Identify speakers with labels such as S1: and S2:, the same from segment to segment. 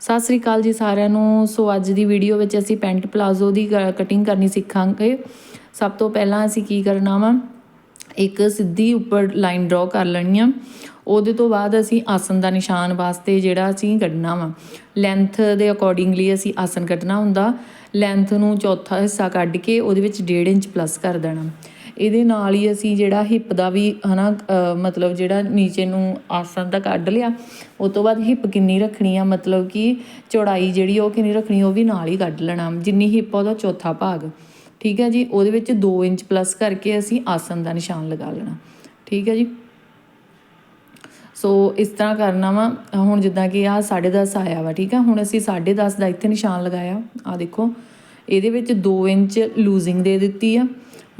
S1: ਸਤਿ ਸ੍ਰੀ ਅਕਾਲ ਜੀ ਸਾਰਿਆਂ ਨੂੰ। ਸੋ ਅੱਜ ਦੀ ਵੀਡੀਓ ਵਿੱਚ ਅਸੀਂ ਪੈਂਟ ਪਲਾਜ਼ੋ ਦੀ ਕਟਿੰਗ ਕਰਨੀ ਸਿੱਖਾਂਗੇ। ਸਭ ਤੋਂ ਪਹਿਲਾਂ ਅਸੀਂ ਕੀ ਕਰਨਾ ਵਾ? ਇੱਕ ਸਿੱਧੀ ਉੱਪਰ ਲਾਈਨ ਡਰਾ ਕਰ ਲੈਣੀ ਆ। ਉਹਦੇ ਤੋਂ ਬਾਅਦ ਅਸੀਂ ਆਸਨ ਦਾ ਨਿਸ਼ਾਨ ਵਾਸਤੇ ਜਿਹੜਾ ਅਸੀਂ ਕੱਢਣਾ ਵਾ। ਲੈਂਥ ਦੇ ਅਕੋਰਡਿੰਗਲੀ ਅਸੀਂ ਆਸਨ ਕੱਢਣਾ ਹੁੰਦਾ। ਲੈਂਥ ਨੂੰ ਚੌਥਾ ਹਿੱਸਾ ਕੱਢ ਕੇ ਉਹਦੇ ਵਿੱਚ 1.5 ਇੰਚ ਪਲੱਸ ਕਰ ਦੇਣਾ। ਇਹਦੇ ਨਾਲ ਹੀ ਅਸੀਂ ਜਿਹੜਾ ਹਿੱਪ ਦਾ ਵੀ ਹਨਾ ਅ, ਮਤਲਬ ਜਿਹੜਾ ਨੀਚੇ ਨੂੰ ਆਸਨ ਦਾ ਕੱਢ ਲਿਆ। ਉਸ ਤੋਂ ਬਾਅਦ ਹਿੱਪ ਕਿੰਨੀ ਰੱਖਣੀ ਆ ਮਤਲਬ ਕਿ ਚੌੜਾਈ ਜਿਹੜੀ ਉਹ ਕਿੰਨੀ ਰੱਖਣੀ ਉਹ ਵੀ ਨਾਲ ਹੀ ਕੱਢ ਲੈਣਾ। ਜਿੰਨੀ ਹਿੱਪ ਆ ਉਹਦਾ ਚੌਥਾ ਭਾਗ। ਠੀਕ ਹੈ ਜੀ? ਉਹਦੇ ਵਿੱਚ 2 ਇੰਚ ਪਲੱਸ ਕਰਕੇ ਅਸੀਂ ਆਸਨ ਦਾ ਨਿਸ਼ਾਨ ਲਗਾ ਲੈਣਾ। ਠੀਕ ਹੈ ਜੀ? ਸੋ ਇਸ ਤਰ੍ਹਾਂ ਕਰਨਾ ਵਾ। ਹੁਣ ਜਿੱਦਾਂ ਕਿ ਆ 10.5 ਆਇਆ ਵਾ ਠੀਕ ਆ? ਹੁਣ ਅਸੀਂ 10.5 ਦਾ ਇੱਥੇ ਨਿਸ਼ਾਨ ਲਗਾਇਆ। ਆ ਦੇਖੋ ਇਹਦੇ ਵਿੱਚ 2 ਇੰਚ ਲੂਜ਼ਿੰਗ ਦੇ ਦਿੱਤੀ ਆ।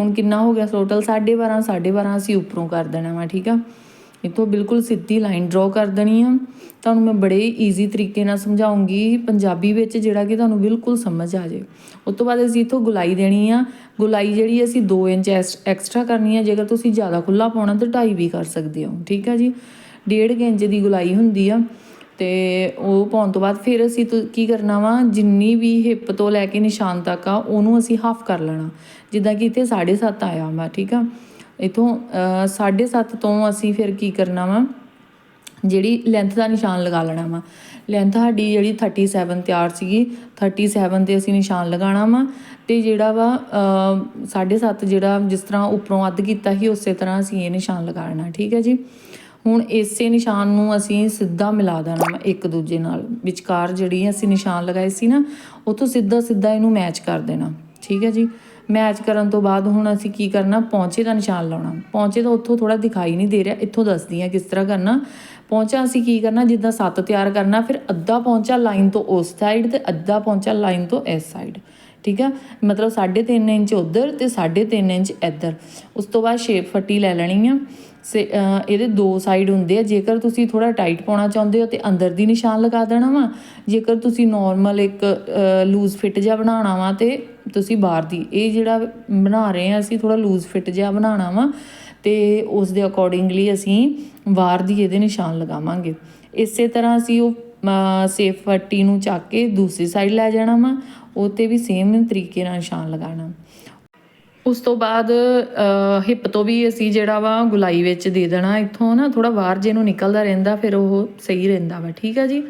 S1: ਹੁਣ ਕਿੰਨਾ ਹੋ ਗਿਆ ਟੋਟਲ 12.5 12.5 ਅਸੀਂ ਉੱਪਰੋਂ ਕਰ ਦੇਣਾ ਵਾ, ਠੀਕ ਆ? ਇਥੋਂ ਬਿਲਕੁਲ ਸਿੱਧੀ ਲਾਈਨ ਡਰਾ ਕਰ ਦੇਣੀ ਆ। ਤੁਹਾਨੂੰ ਮੈਂ ਬੜੇ ਈਜ਼ੀ ਤਰੀਕੇ ਨਾਲ ਸਮਝਾਉਂਗੀ, ਪੰਜਾਬੀ ਵਿੱਚ ਜਿਹੜਾ ਕਿ ਤੁਹਾਨੂੰ ਬਿਲਕੁਲ ਸਮਝ ਆ ਜਾਏ ਉਸ ਤੋਂ ਬਾਅਦ ਅਸੀਂ ਇਥੋਂ ਗੁਲਾਈ ਦੇਣੀ ਆ। ਗੁਲਾਈ ਜਿਹੜੀ ਅਸੀਂ 2 ਇੰਚ ਐਕਸਟਰਾ ਕਰਨੀ ਆ। ਜੇਕਰ ਤੁਸੀਂ ਜ਼ਿਆਦਾ ਖੁੱਲਾ ਪਾਉਣਾ ਤਾਂ 2.5 ਵੀ ਕਰ ਸਕਦੇ ਹੋ, ਠੀਕ ਆ ਜੀ? ਡੇਢ ਕੁ ਇੰਚ ਦੀ ਗੁਲਾਈ ਹੁੰਦੀ ਆ। ਅਤੇ ਉਹ ਪਾਉਣ ਤੋਂ ਬਾਅਦ ਫਿਰ ਅਸੀਂ ਤ ਕੀ ਕਰਨਾ ਵਾ, ਜਿੰਨੀ ਵੀ ਹਿੱਪ ਤੋਂ ਲੈ ਕੇ ਨਿਸ਼ਾਨ ਤੱਕ ਆ, ਉਹਨੂੰ ਅਸੀਂ ਹਾਫ ਕਰ ਲੈਣਾ। ਜਿੱਦਾਂ ਕਿ ਇੱਥੇ 7.5 ਆਇਆ ਵਾ, ਠੀਕ ਆ? ਇੱਥੋਂ ਸਾਢੇ ਸੱਤ ਤੋਂ ਅਸੀਂ ਫਿਰ ਕੀ ਕਰਨਾ ਵਾ, ਜਿਹੜੀ ਲੈਂਥ ਦਾ ਨਿਸ਼ਾਨ ਲਗਾ ਲੈਣਾ ਵਾ। ਲੈਂਥ ਸਾਡੀ ਜਿਹੜੀ 37 ਤਿਆਰ ਸੀਗੀ 37 ਤੇ ਅਸੀਂ ਨਿਸ਼ਾਨ ਲਗਾਉਣਾ ਵਾ, ਤੇ ਜਿਹੜਾ ਵਾ 7.5 ਜਿਹੜਾ ਜਿਸ ਤਰ੍ਹਾਂ ਉੱਪਰੋਂ ਅੱਧ ਕੀਤਾ ਸੀ, ਉਸੇ ਤਰ੍ਹਾਂ ਅਸੀਂ ਇਹ ਨਿਸ਼ਾਨ ਲਗਾਉਣਾ ਠੀਕ ਹੈ ਜੀ? ਹੁਣ ਇਸੇ ਨਿਸ਼ਾਨ ਨੂੰ ਅਸੀਂ ਸਿੱਧਾ ਮਿਲਾ ਦੇਣਾ ਇੱਕ ਦੂਜੇ ਨਾਲ। ਵਿਚਕਾਰ ਜਿਹੜੀ ਅਸੀਂ ਨਿਸ਼ਾਨ ਲਗਾਏ ਸੀ ਨਾ ਉਥੋਂ ਸਿੱਧਾ ਸਿੱਧਾ ਇਹਨੂੰ ਮੈਚ ਕਰ ਦੇਣਾ। ਠੀਕ ਹੈ ਜੀ? ਮੈਚ ਕਰਨ ਤੋਂ ਬਾਅਦ ਹੁਣ ਅਸੀਂ ਕੀ ਕਰਨਾ? ਪੌਂਚੇ ਦਾ ਨਿਸ਼ਾਨ ਲਾਉਣਾ। ਪੌਂਚੇ ਤਾਂ ਉੱਥੋਂ ਥੋੜਾ ਦਿਖਾਈ ਨਹੀਂ ਦੇ ਰਿਹਾ, ਇੱਥੋਂ ਦੱਸਦੀ ਆ ਕਿਸ ਤਰ੍ਹਾਂ ਕਰਨਾ। ਪੌਂਚਾ ਅਸੀਂ ਕੀ ਕਰਨਾ? ਜਿੱਦਾਂ ਸੱਤ ਤਿਆਰ ਕਰਨਾ, ਫਿਰ ਅੱਧਾ ਪੌਂਚਾ ਲਾਈਨ ਤੋਂ ਉਸ ਸਾਈਡ ਤੇ ਅੱਧਾ ਪੌਂਚਾ ਲਾਈਨ ਤੋਂ ਇਸ ਸਾਈਡ ਠੀਕ ਆ ਮਤਲਬ 3.5 ਇੰਚ ਉਧਰ ਤੇ 3.5 ਇੰਚ ਇੱਧਰ। ਉਸ ਤੋਂ ਬਾਅਦ ਸ਼ੇਪ ਫੱਟੀ ਲੈ ਲੈਣੀ ਆ। ਇਹਦੇ ਦੋ ਸਾਈਡ ਹੁੰਦੇ ਆ। ਜੇਕਰ ਤੁਸੀਂ ਥੋੜਾ ਟਾਈਟ ਪਾਉਣਾ ਚਾਹੁੰਦੇ ਹੋ ਤੇ ਅੰਦਰ ਦੀ ਨਿਸ਼ਾਨ ਲਗਾ ਦੇਣਾ ਵਾ। ਜੇਕਰ ਤੁਸੀਂ ਨਾਰਮਲ ਇੱਕ ਲੂਜ਼ ਫਿਟ ਜਿਹਾ ਬਣਾਉਣਾ ਵਾ ਤੇ ਤੁਸੀਂ ਬਾਹਰ ਦੀ, ਇਹ ਜਿਹੜਾ ਬਣਾ ਰਹੇ ਆ, ਅਸੀਂ ਥੋੜਾ ਲੂਜ਼ ਫਿਟ ਜਿਹਾ ਬਣਾਉਣਾ ਵਾ ਤੇ ਉਸ ਦੇ ਅਕੋਰਡਿੰਗਲੀ ਅਸੀਂ ਬਾਹਰ ਦੀ ਇਹਦੇ ਨਿਸ਼ਾਨ ਲਗਾਵਾਂਗੇ। ਇਸੇ ਤਰ੍ਹਾਂ ਅਸੀਂ ਉਹ ਸੇਫ ਪੱਟੀ ਨੂੰ ਚੱਕ ਕੇ ਦੂਸਰੀ ਸਾਈਡ ਲੈ ਜਾਣਾ ਵਾ। ਉਹ ਤੇ ਵੀ ਸੇਮ ਤਰੀਕੇ ਨਾਲ ਨਿਸ਼ਾਨ ਲਗਾਉਣਾ। ਉਸ ਤੋਂ ਬਾਅਦ ਹਿੱਪ ਤੋਂ ਵੀ ਅਸੀਂ ਜਿਹੜਾ ਵਾ ਗੁਲਾਈ ਵਿੱਚ ਦੇ ਦੇਣਾ, ਇੱਥੋਂ ਨਾ ਥੋੜਾ ਬਾਹਰ ਜੇ ਨੂੰ ਨਿਕਲਦਾ ਰਹਿੰਦਾ, ਫਿਰ ਉਹ ਸਹੀ ਰਹਿੰਦਾ ਵਾ, ਠੀਕ ਆ ਜੀ?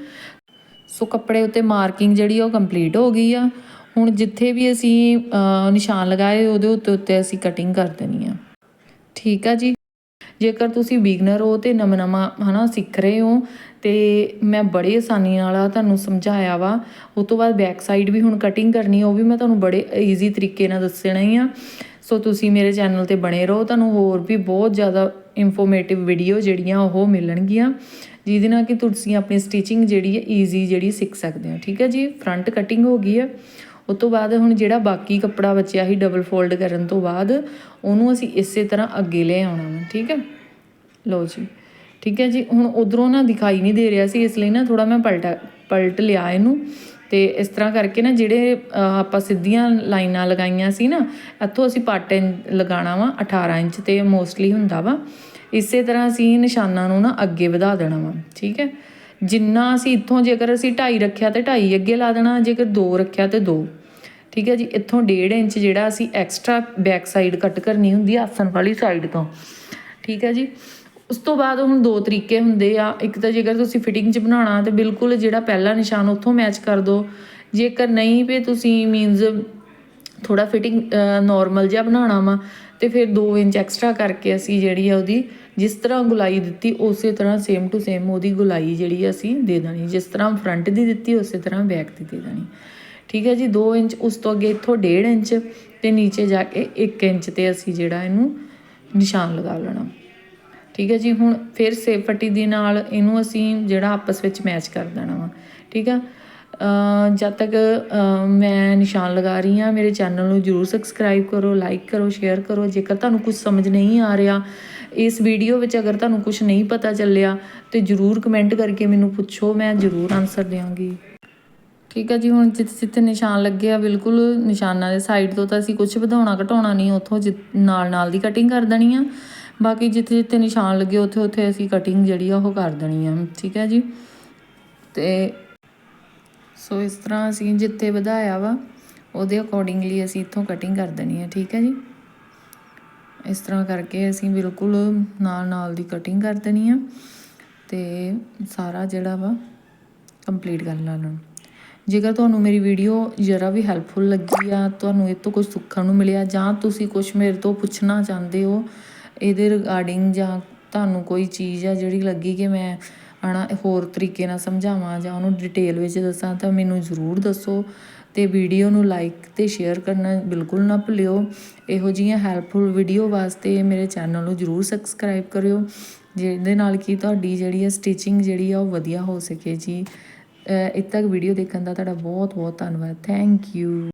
S1: ਸੋ ਕੱਪੜੇ ਉੱਤੇ ਮਾਰਕਿੰਗ ਜਿਹੜੀ ਉਹ ਕੰਪਲੀਟ ਹੋ ਗਈ ਆ। ਹੁਣ ਜਿੱਥੇ ਵੀ ਅਸੀਂ ਨਿਸ਼ਾਨ ਲਗਾਏ, ਉਹਦੇ ਉੱਤੇ ਉੱਤੇ ਅਸੀਂ ਕਟਿੰਗ ਕਰ ਦੇਣੀ ਆ। ਠੀਕ ਆ ਜੀ? ਜੇਕਰ ਤੁਸੀਂ ਬਿਗਨਰ ਹੋ ਤੇ ਨਵਾਂ ਨਵਾਂ, ਹਨਾ, ਸਿੱਖ ਰਹੇ ਹੋ, ਤੇ ਮੈਂ ਬੜੇ ਆਸਾਨੀ ਨਾਲ ਤੁਹਾਨੂੰ ਸਮਝਾਇਆ ਵਾ। ਉਸ ਤੋਂ ਬਾਅਦ ਬੈਕ ਸਾਈਡ ਵੀ ਹੁਣ ਕਟਿੰਗ ਕਰਨੀ, ਉਹ ਵੀ ਮੈਂ ਤੁਹਾਨੂੰ ਬੜੇ ਈਜ਼ੀ ਤਰੀਕੇ ਨਾਲ ਦੱਸਣਾ ਹੀ ਆ। ਸੋ ਤੁਸੀਂ ਮੇਰੇ ਚੈਨਲ ਤੇ ਬਣੇ ਰਹੋ, ਤੁਹਾਨੂੰ ਹੋਰ ਵੀ ਬਹੁਤ ਜ਼ਿਆਦਾ ਇਨਫੋਰਮੇਟਿਵ ਵੀਡੀਓ ਜਿਹੜੀਆਂ ਉਹ ਮਿਲਣਗੀਆਂ, ਜਿਹਦੇ ਨਾਲ ਕਿ ਤੁਸੀਂ ਆਪਣੀ ਸਟਿਚਿੰਗ ਜਿਹੜੀ ਹੈ ਈਜ਼ੀ ਜਿਹੜੀ ਸਿੱਖ ਸਕਦੇ ਹੋ। ਠੀਕ ਹੈ ਜੀ? ਫਰੰਟ ਕਟਿੰਗ ਹੋ ਗਈ ਹੈ। ਉਸ ਤੋਂ ਬਾਅਦ ਹੁਣ ਜਿਹੜਾ ਬਾਕੀ ਕੱਪੜਾ ਬਚਿਆ ਸੀ ਡਬਲ ਫੋਲਡ ਕਰਨ ਤੋਂ ਬਾਅਦ, ਉਹਨੂੰ ਅਸੀਂ ਇਸੇ ਤਰ੍ਹਾਂ ਅੱਗੇ ਲੈ ਆਉਣਾ ਵਾ, ਠੀਕ ਹੈ? ਲਓ ਜੀ, ਠੀਕ ਹੈ ਜੀ, ਹੁਣ ਉਧਰੋਂ ਨਾ ਦਿਖਾਈ ਨਹੀਂ ਦੇ ਰਿਹਾ ਸੀ, ਇਸ ਲਈ ਨਾ ਥੋੜਾ ਮੈਂ ਪਲਟਾ, ਪਲਟ ਲਿਆ ਇਹਨੂੰ ਤੇ ਇਸ ਤਰ੍ਹਾਂ ਕਰਕੇ ਨਾ ਜਿਹੜੇ ਆਪਾਂ ਸਿੱਧੀਆਂ ਲਾਈਨਾਂ ਲਗਾਈਆਂ ਸੀ ਨਾ, ਇੱਥੋਂ ਅਸੀਂ ਪੱਟ ਲਗਾਉਣਾ ਵਾ 18 ਇੰਚ ਤੇ ਮੋਸਟਲੀ ਹੁੰਦਾ ਵਾ। ਇਸੇ ਤਰ੍ਹਾਂ ਅਸੀਂ ਨਿਸ਼ਾਨਾਂ ਨੂੰ ਨਾ ਅੱਗੇ ਵਧਾ ਦੇਣਾ ਵਾ, ਠੀਕ ਹੈ? ਜਿੰਨਾ ਅਸੀਂ ਇੱਥੋਂ ਜੇਕਰ ਅਸੀਂ 2.5 ਰੱਖਿਆ ਤੇ 2.5 ਅੱਗੇ ਲਾ ਦੇਣਾ, ਜੇਕਰ 2 ਰੱਖਿਆ ਤੇ 2 ਠੀਕ ਹੈ ਜੀ, ਇੱਥੋਂ 1.5 ਇੰਚ ਜਿਹੜਾ ਅਸੀਂ ਐਕਸਟਰਾ ਬੈਕ ਸਾਈਡ ਕੱਟ ਕਰਨੀ ਹੁੰਦੀ ਆ ਆਸਨ ਵਾਲੀ ਸਾਈਡ ਤੋਂ। ਠੀਕ ਹੈ ਜੀ, ਉਸ ਤੋਂ ਬਾਅਦ ਹੁਣ ਦੋ ਤਰੀਕੇ ਹੁੰਦੇ ਆ। ਇੱਕ ਤਾਂ ਜੇਕਰ ਤੁਸੀਂ ਫਿਟਿੰਗ 'ਚ ਬਣਾਉਣਾ ਤੇ ਬਿਲਕੁਲ ਜਿਹੜਾ ਪਹਿਲਾ ਨਿਸ਼ਾਨ ਉੱਥੋਂ ਮੈਚ ਕਰ ਦਿਓ ਜੇਕਰ ਨਹੀਂ ਵੀ ਤੁਸੀਂ ਮੀਨਸ ਥੋੜਾ ਫਿਟਿੰਗ ਨਾਰਮਲ ਜਿਹਾ ਬਣਾਉਣਾ ਵਾ, ਤੇ ਫਿਰ 2 ਇੰਚ ਐਕਸਟਰਾ ਕਰਕੇ ਅਸੀਂ ਜਿਹੜੀ ਆ ਉਹਦੀ ਜਿਸ ਤਰ੍ਹਾਂ ਗੁਲਾਈ ਦਿੱਤੀ, ਉਸੇ ਤਰ੍ਹਾਂ ਸੇਮ ਟੂ ਸੇਮ ਉਹਦੀ ਗੁਲਾਈ ਜਿਹੜੀ ਆ ਅਸੀਂ ਦੇ ਦੇਣੀ। ਜਿਸ ਤਰ੍ਹਾਂ ਫਰੰਟ ਦੀ ਦਿੱਤੀ, ਉਸੇ ਤਰ੍ਹਾਂ ਬੈਕ ਦੀ ਦੇ ਦੇਣੀ। ਠੀਕ ਹੈ ਜੀ 2 ਇੰਚ, ਉਸ ਤੋਂ ਅੱਗੇ ਇੱਥੋਂ 1.5 ਇੰਚ ਤੇ ਨੀਚੇ ਜਾ ਕੇ 1 ਇੰਚ ਤੇ ਅਸੀਂ ਜਿਹੜਾ ਇਹਨੂੰ ਨਿਸ਼ਾਨ ਲਗਾ ਲੈਣਾ। ਠੀਕ ਹੈ ਜੀ, ਹੁਣ ਫਿਰ ਸੇਫ ਪੱਟੀ ਦੇ ਨਾਲ ਇਹਨੂੰ ਅਸੀਂ ਜਿਹੜਾ ਆਪਸ ਵਿੱਚ ਮੈਚ ਕਰ ਦੇਣਾ ਵਾ। ਠੀਕ ਆ? ਜਦ ਤੱਕ ਮੈਂ ਨਿਸ਼ਾਨ ਲਗਾ ਰਹੀ ਹਾਂ, ਮੇਰੇ ਚੈਨਲ ਨੂੰ ਜਰੂਰ ਸਬਸਕ੍ਰਾਈਬ ਕਰੋ ਲਾਈਕ ਕਰੋ ਸ਼ੇਅਰ ਕਰੋ। ਜੇਕਰ ਤੁਹਾਨੂੰ ਕੁਝ ਸਮਝ ਨਹੀਂ ਆ ਰਿਹਾ, ਇਸ ਵੀਡੀਓ ਵਿੱਚ ਅਗਰ ਤੁਹਾਨੂੰ ਕੁਝ ਨਹੀਂ ਪਤਾ ਚੱਲਿਆ, ਤੇ ਜਰੂਰ ਕਮੈਂਟ ਕਰਕੇ ਮੈਨੂੰ ਪੁੱਛੋ, ਮੈਂ ਜਰੂਰ ਆਨਸਰ ਦੇਵਾਂਗੀ ਠੀਕ ਹੈ ਜੀ, ਹੁਣ ਜਿੱਥੇ ਜਿੱਥੇ ਨਿਸ਼ਾਨ ਲੱਗੇ ਆ, ਬਿਲਕੁਲ ਨਿਸ਼ਾਨਾਂ ਦੇ ਸਾਈਡ ਤੋਂ ਤਾਂ ਅਸੀਂ ਕੁਝ ਵਧਾਉਣਾ ਘਟਾਉਣਾ ਨਹੀਂ, ਉੱਥੋਂ ਜਿ- ਨਾਲ ਨਾਲ ਦੀ ਕਟਿੰਗ ਕਰ ਦੇਣੀ ਆ। ਬਾਕੀ ਜਿੱਥੇ ਜਿੱਥੇ ਨਿਸ਼ਾਨ ਲੱਗੇ, ਉੱਥੇ ਉੱਥੇ ਅਸੀਂ ਕਟਿੰਗ ਜਿਹੜੀ ਆ, ਉਹ ਕਰ ਦੇਣੀ ਆ, ਠੀਕ ਹੈ ਜੀ। ਤੇ ਸੋ ਇਸ ਤਰ੍ਹਾਂ ਅਸੀਂ ਜਿੱਥੇ ਵਧਾਇਆ ਵਾ, ਉਹਦੇ ਅਕੋਰਡਿੰਗਲੀ ਅਸੀਂ ਇੱਥੋਂ ਕਟਿੰਗ ਕਰ ਦੇਣੀ ਹੈ ਠੀਕ ਹੈ ਜੀ। ਇਸ ਤਰ੍ਹਾਂ ਕਰਕੇ ਅਸੀਂ ਬਿਲਕੁਲ ਨਾਲ ਨਾਲ ਦੀ ਕਟਿੰਗ ਕਰ ਦੇਣੀ ਆ, ਤੇ ਸਾਰਾ ਜਿਹੜਾ ਵਾ ਕੰਪਲੀਟ ਕਰ ਲੈਣਾ ਜੇਕਰ ਤੁਹਾਨੂੰ ਮੇਰੀ ਵੀਡੀਓ ਜਰਾ ਵੀ ਹੈਲਪਫੁਲ ਲੱਗੀ ਆ, ਤੁਹਾਨੂੰ ਇਹ ਤੋਂ ਕੁਝ ਸਿੱਖਣ ਨੂੰ ਮਿਲਿਆ ਜਾਂ ਤੁਸੀਂ ਕੁਝ ਮੇਰੇ ਤੋਂ ਪੁੱਛਣਾ ਚਾਹੁੰਦੇ ਹੋ, ਇਹਦੇ ਰਿਗਾਰਡਿੰਗ ਜਾਂ ਤੁਹਾਨੂੰ ਕੋਈ ਚੀਜ਼ ਆ ਜਿਹੜੀ ਲੱਗੀ ਕਿ ਮੈਂ ਹਨਾ ਹੋਰ ਤਰੀਕੇ ਨਾਲ ਸਮਝਾਵਾਂ ਜਾਂ ਉਹਨੂੰ ਡਿਟੇਲ ਵਿੱਚ ਦੱਸਾਂ, ਤਾਂ ਮੈਨੂੰ ਜ਼ਰੂਰ ਦੱਸੋ ਤੇ ਵੀਡੀਓ ਨੂੰ ਲਾਈਕ ਤੇ ਸ਼ੇਅਰ ਕਰਨਾ ਬਿਲਕੁਲ ਨਾ ਭੁੱਲਿਓ। ਇਹੋ ਜਿਹੀਆਂ ਹੈਲਪਫੁਲ ਵੀਡੀਓ ਵਾਸਤੇ ਮੇਰੇ ਚੈਨਲ ਨੂੰ ਜ਼ਰੂਰ ਸਬਸਕ੍ਰਾਈਬ ਕਰਿਓ, ਜਿਹਦੇ ਨਾਲ ਕਿ ਤੁਹਾਡੀ ਜਿਹੜੀ ਹੈ ਸਟਿਚਿੰਗ ਜਿਹੜੀ ਆ ਉਹ ਵਧੀਆ ਹੋ ਸਕੇ ਜੀ। ਇੱਥੇ ਤੱਕ ਵੀਡੀਓ ਦੇਖਣ ਦਾ ਤੁਹਾਡਾ ਬਹੁਤ ਬਹੁਤ ਧੰਨਵਾਦ। Thank you